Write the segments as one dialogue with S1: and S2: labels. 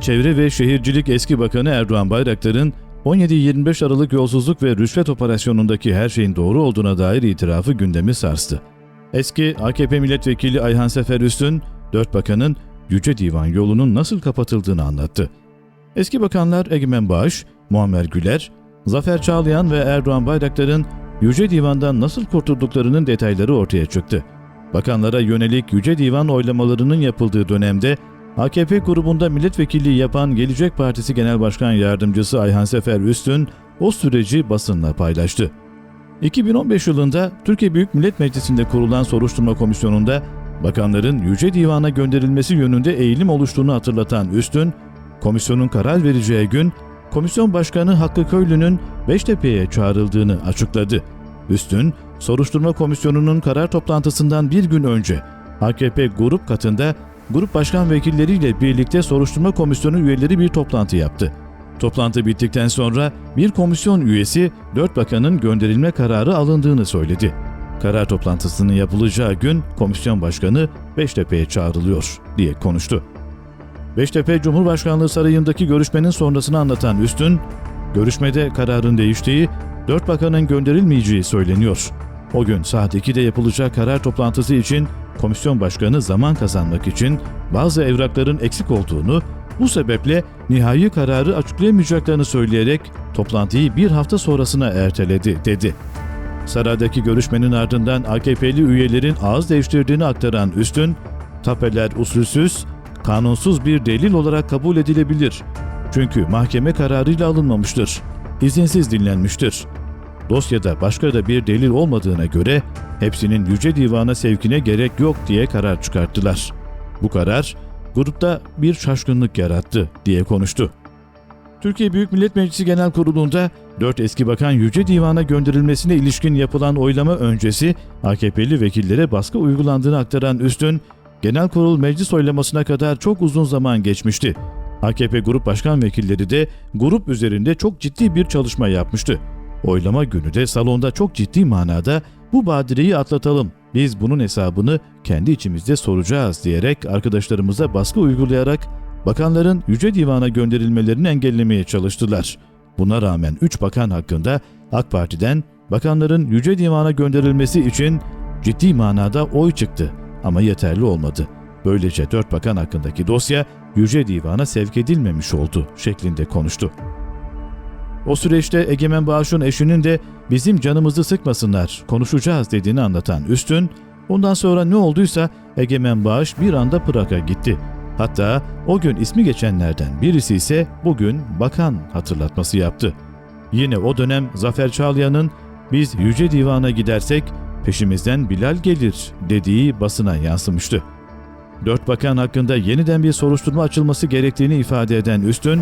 S1: Çevre ve Şehircilik eski bakanı Erdoğan Bayraktar'ın 17-25 Aralık yolsuzluk ve rüşvet operasyonundaki her şeyin doğru olduğuna dair itirafı gündemi sarstı. Eski AKP milletvekili Ayhan Sefer Üstün, dört bakanın Yüce Divan yolunun nasıl kapatıldığını anlattı. Eski bakanlar Egemen Bağış, Muammer Güler, Zafer Çağlayan ve Erdoğan Bayraktar'ın Yüce Divan'dan nasıl kurtulduklarının detayları ortaya çıktı. Bakanlara yönelik Yüce Divan oylamalarının yapıldığı dönemde AKP grubunda milletvekilliği yapan Gelecek Partisi Genel Başkan Yardımcısı Ayhan Sefer Üstün o süreci basınla paylaştı. 2015 yılında Türkiye Büyük Millet Meclisi'nde kurulan soruşturma komisyonunda bakanların Yüce Divan'a gönderilmesi yönünde eğilim oluştuğunu hatırlatan Üstün, komisyonun karar vereceği gün komisyon başkanı Hakkı Köylü'nün Beştepe'ye çağrıldığını açıkladı. Üstün, soruşturma komisyonunun karar toplantısından bir gün önce AKP grup katında grup başkan vekilleriyle birlikte soruşturma komisyonu üyeleri bir toplantı yaptı. Toplantı bittikten sonra bir komisyon üyesi dört bakanın gönderilme kararı alındığını söyledi. Karar toplantısının yapılacağı gün komisyon başkanı Beştepe'ye çağrılıyor diye konuştu. Beştepe Cumhurbaşkanlığı Sarayı'ndaki görüşmenin sonrasını anlatan Üstün, görüşmede kararın değiştiği, dört bakanın gönderilmeyeceği söyleniyor. O gün saat 2'de yapılacak karar toplantısı için komisyon başkanı zaman kazanmak için bazı evrakların eksik olduğunu, bu sebeple nihai kararı açıklayamayacaklarını söyleyerek toplantıyı bir hafta sonrasına erteledi dedi. Saraydaki görüşmenin ardından AKP'li üyelerin ağız değiştirdiğini aktaran Üstün, tapeler usulsüz, kanunsuz bir delil olarak kabul edilebilir. Çünkü mahkeme kararıyla alınmamıştır. İzinsiz dinlenmiştir. Dosyada başka da bir delil olmadığına göre hepsinin Yüce Divan'a sevkine gerek yok diye karar çıkarttılar. Bu karar grupta bir şaşkınlık yarattı diye konuştu. Türkiye Büyük Millet Meclisi Genel Kurulu'nda 4 eski bakan Yüce Divan'a gönderilmesine ilişkin yapılan oylama öncesi AKP'li vekillere baskı uygulandığını aktaran Üstün, Genel Kurul meclis oylamasına kadar çok uzun zaman geçmişti. AKP Grup Başkan Vekilleri de grup üzerinde çok ciddi bir çalışma yapmıştı. Oylama günü de salonda çok ciddi manada bu badireyi atlatalım, biz bunun hesabını kendi içimizde soracağız diyerek arkadaşlarımıza baskı uygulayarak bakanların Yüce Divan'a gönderilmelerini engellemeye çalıştılar. Buna rağmen 3 bakan hakkında AK Parti'den bakanların Yüce Divan'a gönderilmesi için ciddi manada oy çıktı ama yeterli olmadı. Böylece 4 bakan hakkındaki dosya Yüce Divan'a sevk edilmemiş oldu şeklinde konuştu. O süreçte Egemen Bağış'ın eşinin de bizim canımızı sıkmasınlar, konuşacağız dediğini anlatan Üstün, ondan sonra ne olduysa Egemen Bağış bir anda Prag'a gitti. Hatta o gün ismi geçenlerden birisi ise bugün bakan hatırlatması yaptı. Yine o dönem Zafer Çağlayan'ın biz Yüce Divan'a gidersek peşimizden Bilal gelir dediği basına yansımıştı. Dört bakan hakkında yeniden bir soruşturma açılması gerektiğini ifade eden Üstün,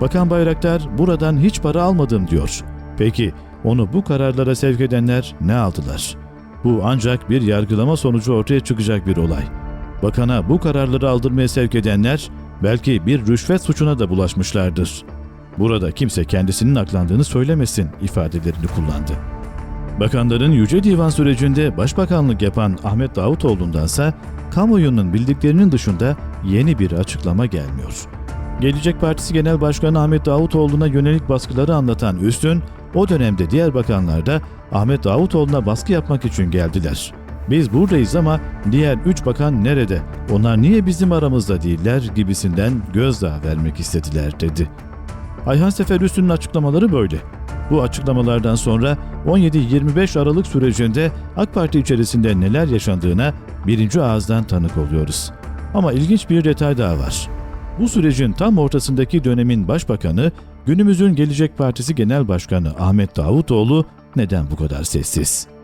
S1: Bakan Bayraktar buradan hiç para almadım diyor. Peki onu bu kararlara sevk edenler ne aldılar? Bu ancak bir yargılama sonucu ortaya çıkacak bir olay. Bakana bu kararları aldırmaya sevk edenler belki bir rüşvet suçuna da bulaşmışlardır. Burada kimse kendisinin aklandığını söylemesin ifadelerini kullandı. Bakanların Yüce Divan sürecinde başbakanlık yapan Ahmet Davutoğlu'ndansa kamuoyunun bildiklerinin dışında yeni bir açıklama gelmiyor. Gelecek Partisi Genel Başkanı Ahmet Davutoğlu'na yönelik baskıları anlatan Üstün, o dönemde diğer bakanlar da Ahmet Davutoğlu'na baskı yapmak için geldiler. Biz buradayız ama diğer üç bakan nerede? Onlar niye bizim aramızda değiller gibisinden gözdağı vermek istediler dedi. Ayhan Sefer Üstün'ün açıklamaları böyle. Bu açıklamalardan sonra 17-25 Aralık sürecinde AK Parti içerisinde neler yaşandığına birinci ağızdan tanık oluyoruz. Ama ilginç bir detay daha var. Bu sürecin tam ortasındaki dönemin başbakanı, günümüzün Gelecek Partisi Genel Başkanı Ahmet Davutoğlu neden bu kadar sessiz?